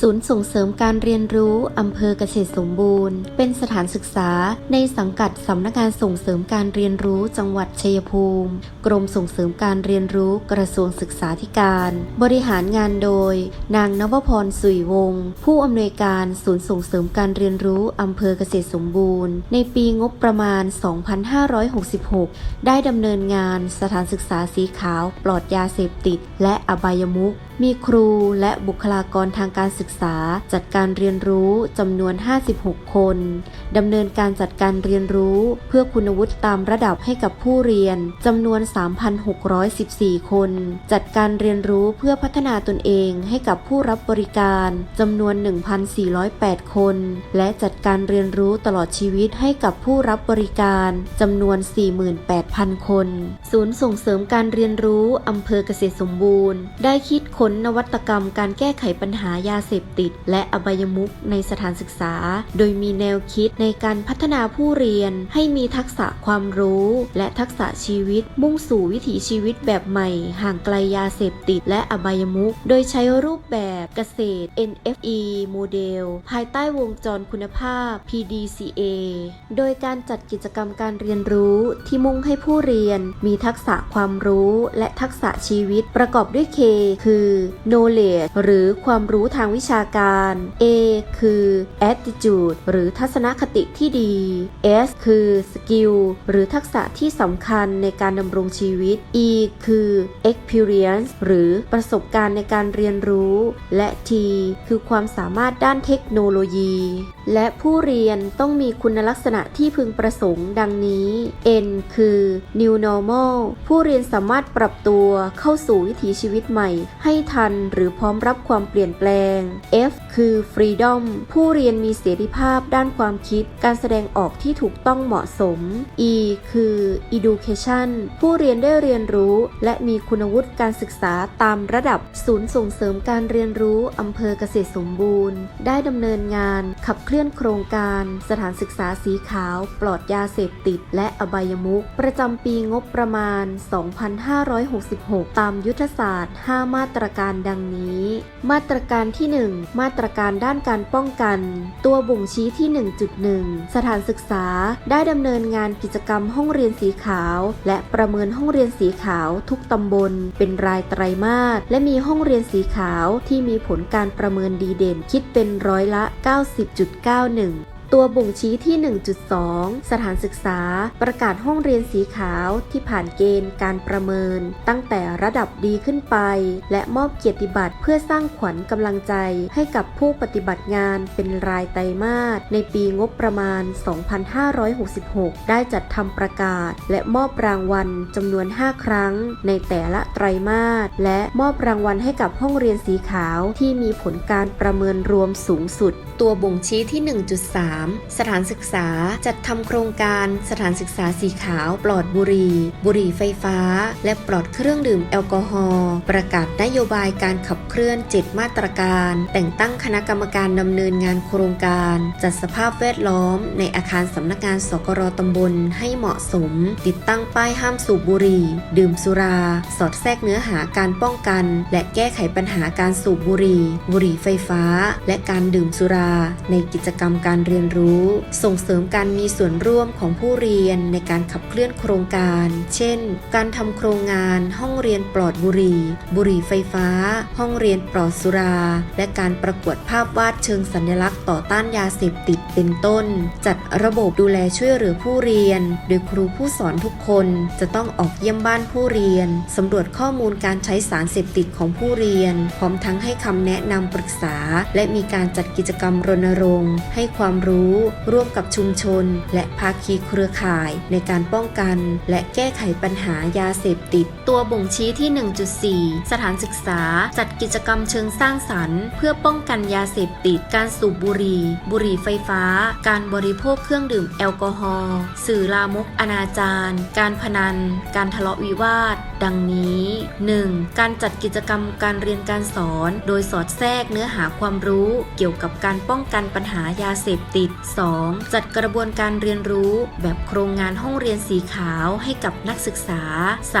ศูนย์ส่งเสริมการเรียนรู้ อำเภอเกษตรสมบูรณ์ เป็นสถานศึกษาในสังกัดสำนักงานส่งเสริมการเรียนรู้จังหวัดชัยภูมิ กรมส่งเสริมการเรียนรู้กระทรวงศึกษาธิการ บริหารงานโดย นางนวพรสุยวงศ์ผู้อำนวยการศูนย์ส่งเสริมการเรียนรู้อำเภอเกษตรสมบูรณ์ ในปีงบประมาณ 2566 ได้ดำเนินงานสถานศึกษาสีขาว ปลอดยาเสพติด และอบายมุข มีครูและบุคลากรทางการศึกษา จัดการเรียนรู้จำนวน 56 คนดำเนินการจัดการเรียนรู้เพื่อคุณวุฒิตามระดับให้กับผู้เรียนจำนวน 3,614 คน จัดการเรียนรู้เพื่อพัฒนาตนเองให้กับผู้รับบริการจำนวน 1,408 คน และจัดการเรียนรู้ตลอดชีวิตให้กับผู้รับบริการจำนวน 48,000 คน ศูนย์ส่งเสริมการเรียนรู้อำเภอเกษตรสมบูรณ์ ได้คิดค้นนวัตกรรมการแก้ไขปัญหายาเสพติด และอบายมุขในสถานศึกษา โดยมีแนวคิดในการพัฒนาผู้เรียนให้มีทักษะความรู้ และทักษะชีวิต มุ่งสู่วิถีชีวิตแบบใหม่ ห่างไกลยาเสพติด และอบายมุขโดยใช้รูปแบบเกษตร NFE โมเดล ภายใต้วงจรคุณภาพ PDCA โดยการจัดกิจกรรมการเรียนรู้ที่มุ่งให้ผู้เรียน มีทักษะความรู้ และทักษะชีวิตประกอบด้วย K คือ knowledge หรือความรู้ทางวิชาการ A คือ attitude หรือทัศนคติที่ดี S คือ skill หรือทักษะที่สำคัญในการดำรงชีวิต E คือ experience หรือประสบการณ์ในการเรียนรู้ และ T คือความสามารถด้านเทคโนโลยี และผู้เรียนต้องมีคุณลักษณะที่พึงประสงค์ดังนี้ N คือ new normal ผู้เรียนสามารถปรับตัวเข้าสู่วิถีชีวิตใหม่ ให้ทันหรือพร้อมรับความเปลี่ยนแปลง F คือ freedom ผู้เรียนมีเสรีภาพด้านความคิด การแสดงออกที่ถูกต้องเหมาะสม E คือ education ผู้เรียนได้เรียนรู้และมีคุณวุฒิการศึกษาตามระดับศูนย์ส่งเสริมการเรียนรู้อำเภอเกษตรสมบูรณ์ ได้ดำเนินงานขับเคลื่อนื่อนโครงการสถานศึกษาสีขาวปลอดยาเสพติด และอบายมุขประจำปีงบประมาณ 2566 ตามยุทธศาสตร์ 5 มาตรการดังนี้ มาตรการที่ 1 มาตรการด้านการป้องกัน ตัวบ่งชี้ที่ 1.1 สถานศึกษาได้ดำเนินงานกิจกรรมห้องเรียนสีขาว และประเมินห้องเรียนสีขาวทุกตำบล เป็นรายไตรมาสและมีห้องเรียนสีขาวที่มีผลการประเมินดีเด่นคิดเป็นร้อยละ 90. 90.91 ตัวบ่งชี้ที่ 1.2 สถานศึกษา ประกาศห้องเรียนสีขาวที่ผ่านเกณฑ์การประเมิน ตั้งแต่ระดับดีขึ้นไป และมอบเกียรติบัตรเพื่อสร้างขวัญกำลังใจให้กับผู้ปฏิบัติงานเป็นรายไตรมาสในปีงบประมาณ 2566 ได้จัดทำประกาศ และมอบรางวัลจำนวน 5 ครั้ง ในแต่ละไตรมาสและมอบรางวัลให้กับห้องเรียนสีขาวที่มีผลการประเมินรวมสูงสุดตัวบ่งชี้ที่ 1.3 สถานศึกษาจัดทำโครงการสถานศึกษาสีขาวปลอดบุหรี่ บุหรี่ไฟฟ้า และปลอดเครื่องดื่มแอลกอฮอล์ประกาศนโยบายการขับเคลื่อน 7 มาตรการ แต่งตั้งคณะกรรมการดำเนินงานโครงการ จัดสภาพแวดล้อม ในอาคารสำนักงานสกรตำบลให้เหมาะสม ติดตั้งป้ายห้ามสูบบุหรี่ ดื่มสุรา สอดแทรกเนื้อหาการป้องกัน และแก้ไขปัญหาการสูบบุหรี่ บุหรี่ไฟฟ้า และการดื่มสุราในกิจกรรมการเรียนรู้ ส่งเสริมการมีส่วนร่วมของผู้เรียนในการขับเคลื่อนโครงการ เช่น การทำโครงงานห้องเรียนปลอดบุหรี่บุหรี่ไฟฟ้า ห้องเรียนปลอดสุรา และการประกวดภาพวาดเชิงสัญลักษณ์ต่อต้านยาเสพติดเป็นต้น จัดระบบดูแลช่วยเหลือผู้เรียน โดยครูผู้สอนทุกคนจะต้องออกเยี่ยมบ้านผู้เรียนสำรวจข้อมูลการใช้สารเสพติดของผู้เรียน พร้อมทั้งให้คำแนะนำปรึกษา และมีการจัดกิจกรรมรณรงค์ ให้ความรู้ร่วมกับชุมชน และภาคีเครือข่ายในการป้องกัน และแก้ไขปัญหายาเสพติด ตัวบ่งชี้ที่ 1.4 สถานศึกษา จัดกิจกรรมเชิงสร้างสรรค์ เพื่อป้องกันยาเสพติด การสูบบุหรี่ บุหรี่ไฟฟ้า การบริโภคเครื่องดื่มแอลกอฮอล์สื่อลามกอนาจารการพนัน การทะเลาะวิวาท ดังนี้ 1. การจัดกิจกรรมการเรียนการสอน โดยสอดแทรกเนื้อหาความรู้เกี่ยวกับการป้องกันปัญหายาเสพติด 2. จัดกระบวนการเรียนรู้ แบบโครงงานห้องเรียนสีขาวให้กับนักศึกษา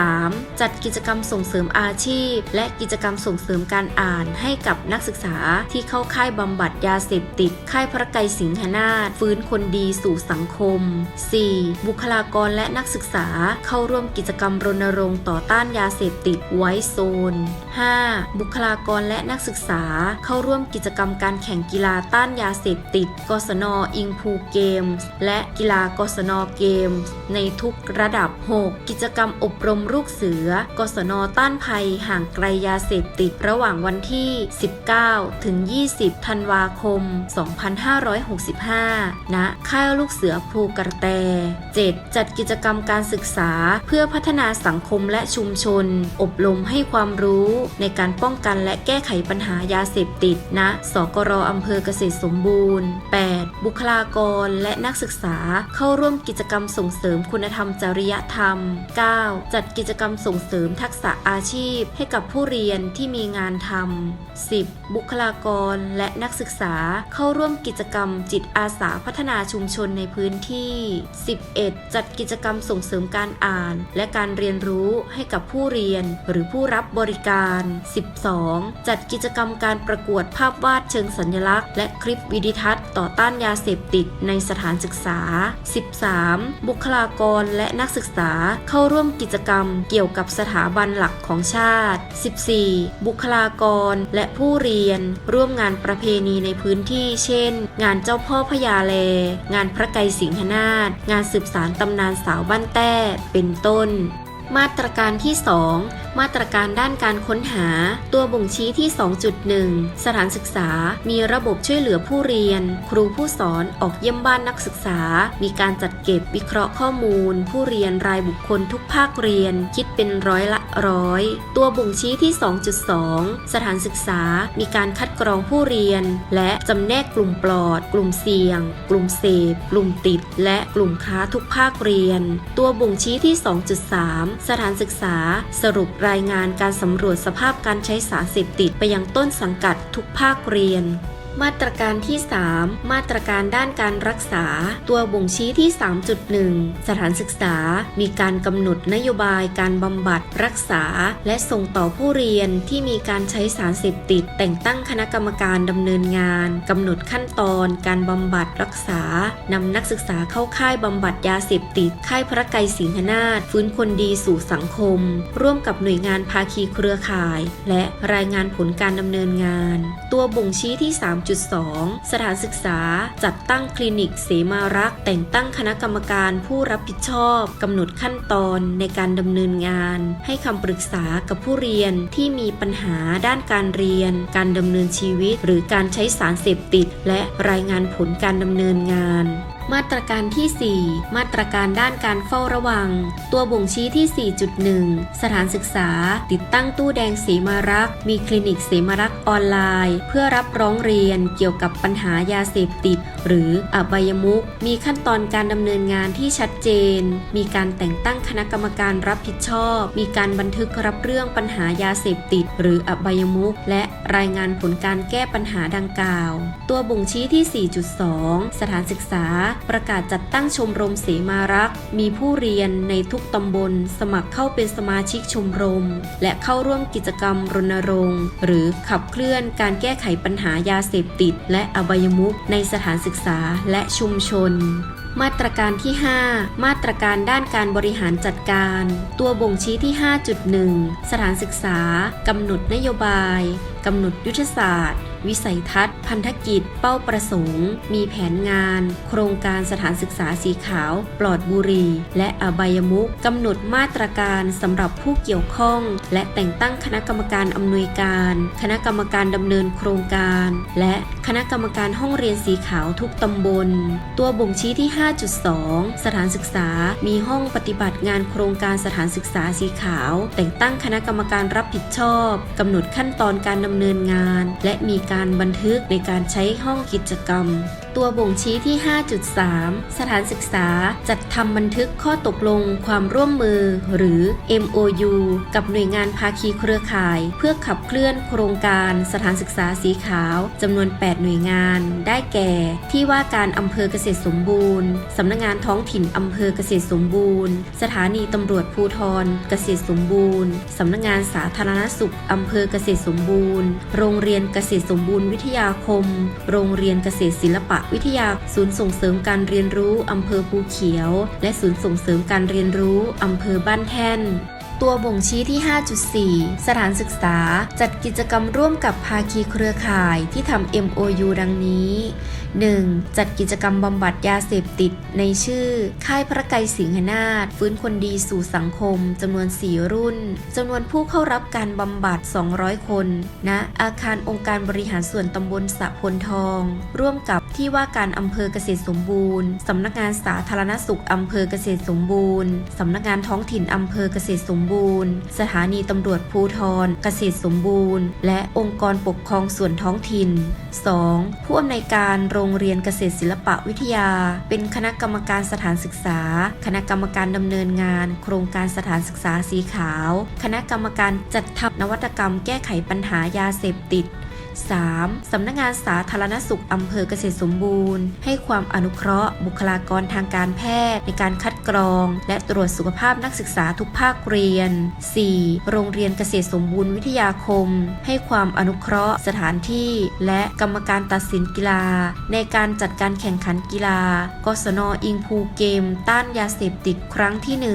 3. จัดกิจกรรมส่งเสริมอาชีพ และกิจกรรมส่งเสริมการอ่านให้กับนักศึกษาที่เข้าค่ายบำบัดยาเสพติด ค่ายพระไกรสิงหนาถฟื้นคนดีสู่สังคม 4. บุคลากรและนักศึกษาเข้าร่วมกิจกรรมรณรงค์ต่อต้านยาเสพติดไว้โซน 5. บุคลากรและนักศึกษาเข้าร่วมกิจกรรมการแข่งกีฬาต้านยาเสพติด กศนอิงพูเกมส์และกีฬากศนเกมส์ในทุกระดับ 6. กิจกรรมอบรมลูกเสือ กศนต้านภัยห่างไกลยาเสพติดระหว่างวันที่ 19 ถึง 20 ธันวาคม 2565 ณ ค่ายลูกเสือภูกระแต 7. จัดกิจกรรมการศึกษาเพื่อพัฒนาสังคมและชุมชน อบรมให้ความรู้ในการป้องกันและแก้ไขปัญหายาเสพติดณสกรอำเภอเกษตสมบูรณ์ 8. บุคลากรและนักศึกษาเข้าร่วมกิจกรรมส่งเสริมคุณธรรมจริยธรรม 9. จัดกิจกรรมส่งเสริมทักษะอาชีพให้กับผู้เรียนที่มีงานทำ 10. บุคลากรและนักศึกษาเข้าร่วมกิจกรรมจิตอาสาพัฒนาชุมชนในพื้นที่ 11. จัดกิจกรรมส่งเสริมการอ่าน และการเรียนรู้ให้กับผู้เรียนหรือผู้รับบริการ 12. จัดกิจกรรมการประกวดภาพวาดเชิงสัญลักษณ์ และคลิปวิดีทัศน์ต่อต้านยาเสพติดในสถานศึกษา 13. บุคลากรและนักศึกษาเข้าร่วมกิจกรรมเกี่ยวกับสถาบันหลักของชาติ 14. บุคลากรและผู้เรียน ร่วมงานประเพณีในพื้นที่ เช่น งานเจ้าพ่อพญาแล งานพระไกรสิงหนาถงานสืบสารตำนานสาวบ้านแต้ เป็นต้น มาตรการที่ 2 มาตรการด้านการค้นหา ตัวบ่งชี้ที่ 2.1 สถานศึกษา มีระบบช่วยเหลือผู้เรียน ครูผู้สอนออกเยี่ยมบ้านนักศึกษา มีการจัดเก็บวิเคราะห์ข้อมูล ผู้เรียนรายบุคคลทุกภาคเรียน คิดเป็นร้อยละร้อย ตัวบ่งชี้ที่ 2.2 สถานศึกษา มีการคัดกรองผู้เรียน และจำแนกกลุ่มปลอด กลุ่มเสี่ยง กลุ่มเสพ กลุ่มติด และกลุ่มค้าทุกภาคเรียน ตัวบ่งชี้ที่ 2.3สถานศึกษา สรุปรายงานการสำรวจสภาพการใช้สารเสพติดไปยังต้นสังกัดทุกภาคเรียน มาตรการที่ 3 มาตรการด้านการรักษา ตัวบ่งชี้ที่ 3.1 สถานศึกษา มีการกำหนดนโยบายการบำบัดรักษา และส่งต่อผู้เรียนที่มีการใช้สารเสพติด แต่งตั้งคณะกรรมการดำเนินงานกำหนดขั้นตอน การบำบัดรักษานำนักศึกษาเข้าค่ายบำบัดยาเสพติด ค่ายพระไกรสิงหนาถฟื้นคนดีสู่สังคม ร่วมกับหน่วยงานภาคีเครือข่าย และรายงานผลการดำเนินงาน ตัวบ่งชี้ที่3.2 สถานศึกษา จัดตั้งคลินิกเสมารักษ์แต่งตั้งคณะกรรมการผู้รับผิดชอบกำหนดขั้นตอนในการดำเนินงาน ให้คำปรึกษากับผู้เรียนที่มีปัญหาด้านการเรียน การดำเนินชีวิต หรือการใช้สารเสพติด และรายงานผลการดำเนินงาน มาตรการที่ 4 มาตรการด้านการเฝ้าระวัง ตัวบ่งชี้ที่ 4.1 สถานศึกษา ติดตั้งตู้แดงสีมารักษ์มีคลินิกสีมารักษ์ออนไลน์ เพื่อรับร้องเรียนเกี่ยวกับปัญหายาเสพติด หรืออบายมุขมีขั้นตอนการดำเนินงานที่ชัดเจน มีการแต่งตั้งคณะกรรมการรับผิดชอบ มีการบันทึกรับเรื่องปัญหายาเสพติด หรืออบายมุขและรายงานผลการแก้ปัญหาดังกล่าว ตัวบ่งชี้ที่ 4.2 สถานศึกษาประกาศจัดตั้งชมรมเสมารักษ์มีผู้เรียนในทุกตำบล สมัครเข้าเป็นสมาชิกชมรม และเข้าร่วมกิจกรรมรณรงค์ หรือขับเคลื่อนการแก้ไขปัญหายาเสพติด และอบายมุขในสถานศึกษาและชุมชนมาตรการที่ 5 มาตรการด้านการบริหารจัดการ ตัวบ่งชี้ที่ 5.1 สถานศึกษากำหนดนโยบายกำหนดยุทธศาสตร์ วิสัยทัศน์ พันธกิจ เป้าประสงค์ มีแผนงาน โครงการสถานศึกษาสีขาว ปลอดบุหรี่และอบายมุขกำหนดมาตรการสำหรับผู้เกี่ยวข้อง และแต่งตั้งคณะกรรมการอำนวยการ คณะกรรมการดำเนินโครงการ และคณะกรรมการห้องเรียนสีขาวทุกตำบล ตัวบ่งชี้ที่ 5.2 สถานศึกษา มีห้องปฏิบัติงานโครงการสถานศึกษาสีขาว แต่งตั้งคณะกรรมการรับผิดชอบกำหนดขั้นตอนการดำเนินงาน และมีการบันทึกในการใช้ห้องกิจกรรม ตัวบ่งชี้ที่ 5.3 สถานศึกษาจัดทำบันทึกข้อตกลงความร่วมมือ หรือ MOU กับหน่วยงานภาคีเครือข่าย เพื่อขับเคลื่อนโครงการสถานศึกษาสีขาวจำนวน 8 หน่วยงาน ได้แก่ ที่ว่าการอำเภอเกษตรสมบูรณ์สำนักงานท้องถิ่นอำเภอเกษตรสมบูรณ์ สถานีตำรวจภูธรเกษตรสมบูรณ์สำนักงานสาธารณสุขอำเภอเกษตรสมบูรณ์ โรงเรียนเกษตรสมบูรณ์วิทยาคม โรงเรียนเกษตรศิลปะวิทยา ศูนย์ส่งเสริมการเรียนรู้อำเภอภูเขียว และศูนย์ส่งเสริมการเรียนรู้อำเภอบ้านแท่นตัวบ่งชี้ที่ 5.4 สถานศึกษา จัดกิจกรรมร่วมกับภาคีเครือข่ายที่ทำ MOU ดังนี้ 1. จัดกิจกรรมบำบัดยาเสพติด ในชื่อ ค่ายพระไกรสิงหนาถฟื้นคนดีสู่สังคมจำนวน 4 รุ่นจำนวนผู้เข้ารับการบำบัด 200 คนณนะอาคารองค์การบริหารส่วนตำบลสะพลทอง ร่วมกับ ที่ว่าการอำเภอเกษตรสมบูรณ์ สำนักงานสาธารณสุขอำเภอเกษตรสมบูรณ์ สำนักงานท้องถิ่นอำเภอเกษตรสมบูรณ์ สถานีตำรวจภูธรเกษตรสมบูรณ์ และองค์กรปกครองส่วนท้องถิ่น 2. ผู้อำนวยการโรงเรียนเกษตรศิลปะวิทยา เป็นคณะกรรมการสถานศึกษา คณะกรรมการดำเนินงาน โครงการสถานศึกษาสีขาว คณะกรรมการจัดทำนวัตกรรมแก้ไขปัญหายาเสพติด 3. สำนักงานสาธารณสุขอำเภอเกษตรสมบูรณ์ ให้ความอนุเคราะห์ บุคลากรทางการแพทย์ ในการคัดกรอง และตรวจสุขภาพนักศึกษาทุกภาคเรียน 4. โรงเรียนเกษตรสมบูรณ์วิทยาคม ให้ความอนุเคราะห์ สถานที่ และกรรมการตัดสินกีฬา ในการจัดการแข่งขันกีฬากศนอิงพูเกม ต้านยาเสพติดครั้งที่ 1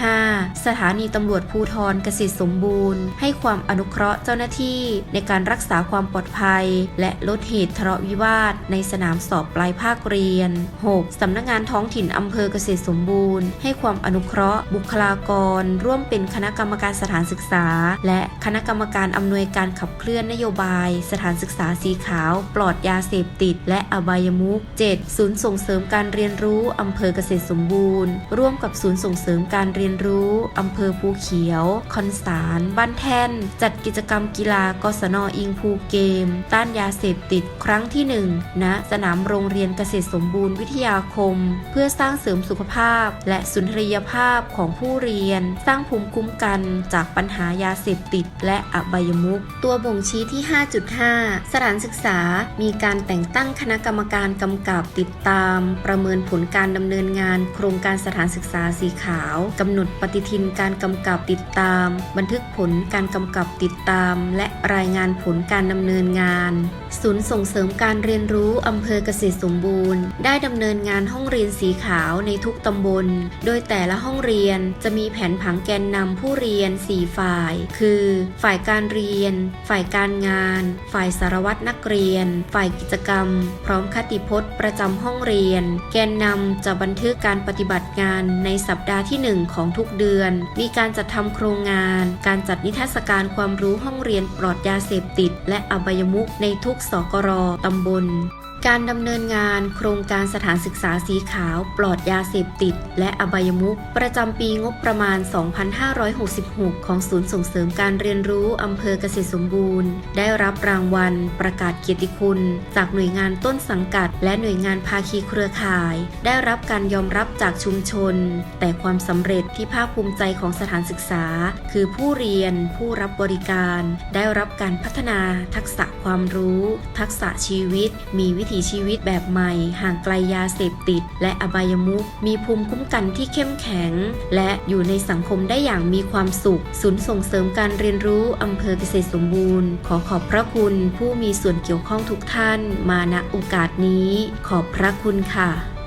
5. สถานีตำรวจภูธรเกษตรสมบูรณ์ ให้ความอนุเคราะห์เจ้าหน้าที่ ในการรักษาความปลอดภัย และลดเหตุทะเลาะวิวาท ในสนามสอบปลายภาคเรียน 6. สำนักงานท้องถิ่นอำเภอเกษตรสมบูรณ์ ให้ความอนุเคราะห์ บุคลากร ร่วมเป็นคณะกรรมการสถานศึกษา และคณะกรรมการอำนวยการขับเคลื่อนนโยบาย สถานศึกษาสีขาว ปลอดยาเสพติด และอบายมุข 7. ศูนย์ส่งเสริมการเรียนรู้อำเภอเกษตรสมบูรณ์ ร่วมกับศูนย์ส่งเสริมการเรียนรู้อำเภอภูเขียว คอนสาร บ้านแท่น จัดกิจกรรมกีฬากศนอิงภูเก็ตม ต้านยาเสพติดครั้งที่ 1 ณ สนามโรงเรียนเกษตรสมบูรณ์วิทยาคม เพื่อสร้างเสริมสุขภาพ และสุนทรียภาพของผู้เรียน สร้างภูมิคุ้มกันจากปัญหายาเสพติด และอบายมุขตัวบ่งชี้ที่ 5.5 สถานศึกษา มีการแต่งตั้งคณะกรรมการกำกับติดตาม ประเมินผลการดำเนินงาน โครงการสถานศึกษาสีขาวกำหนดปฏิทินการกำกับติดตาม บันทึกผลการกำกับติดตาม และรายงานผลการดำเนินงาน ศูนย์ส่งเสริมการเรียนรู้อำเภอเกษตรสมบูรณ์ ได้ดำเนินงานห้องเรียนสีขาวในทุกตำบล โดยแต่ละห้องเรียนจะมีแผนผังแกนนำผู้เรียน 4 ฝ่าย คือ ฝ่ายการเรียน ฝ่ายการงาน ฝ่ายสารวัตรนักเรียน ฝ่ายกิจกรรม พร้อมคติพจน์ ประจำห้องเรียน แกนนำจะบันทึกการปฏิบัติงานในสัปดาห์ที่ 1 ของทุกเดือน มีการจัดทำโครงงาน การจัดนิทรรศการความรู้ห้องเรียนปลอดยาเสพติด และอบายมุขในทุกสกรตำบล การดำเนินงานโครงการสถานศึกษาสีขาวปลอดยาเสพติด และอบายมุขประจำปีงบประมาณ 2566 ของศูนย์ส่งเสริมการเรียนรู้อำเภอเกษตรสมบูรณ์ ได้รับรางวัล ประกาศเกียรติคุณ จากหน่วยงานต้นสังกัด และหน่วยงานภาคีเครือข่าย ได้รับการยอมรับจากชุมชน แต่ความสำเร็จที่ภาคภูมิใจของสถานศึกษา คือผู้เรียนผู้รับบริการ ได้รับการพัฒนาทักษะความรู้ ทักษะชีวิต มีวิถีชีวิตแบบใหม่ ห่างไกลยาเสพติด และอบายมุขมีภูมิคุ้มกันที่เข้มแข็ง และอยู่ในสังคมได้อย่างมีความสุข ศูนย์ส่งเสริมการเรียนรู้อำเภอเกษตรสมบูรณ์ ขอขอบพระคุณผู้มีส่วนเกี่ยวข้องทุกท่าน มาณโอกาสนี้ ขอบพระคุณค่ะ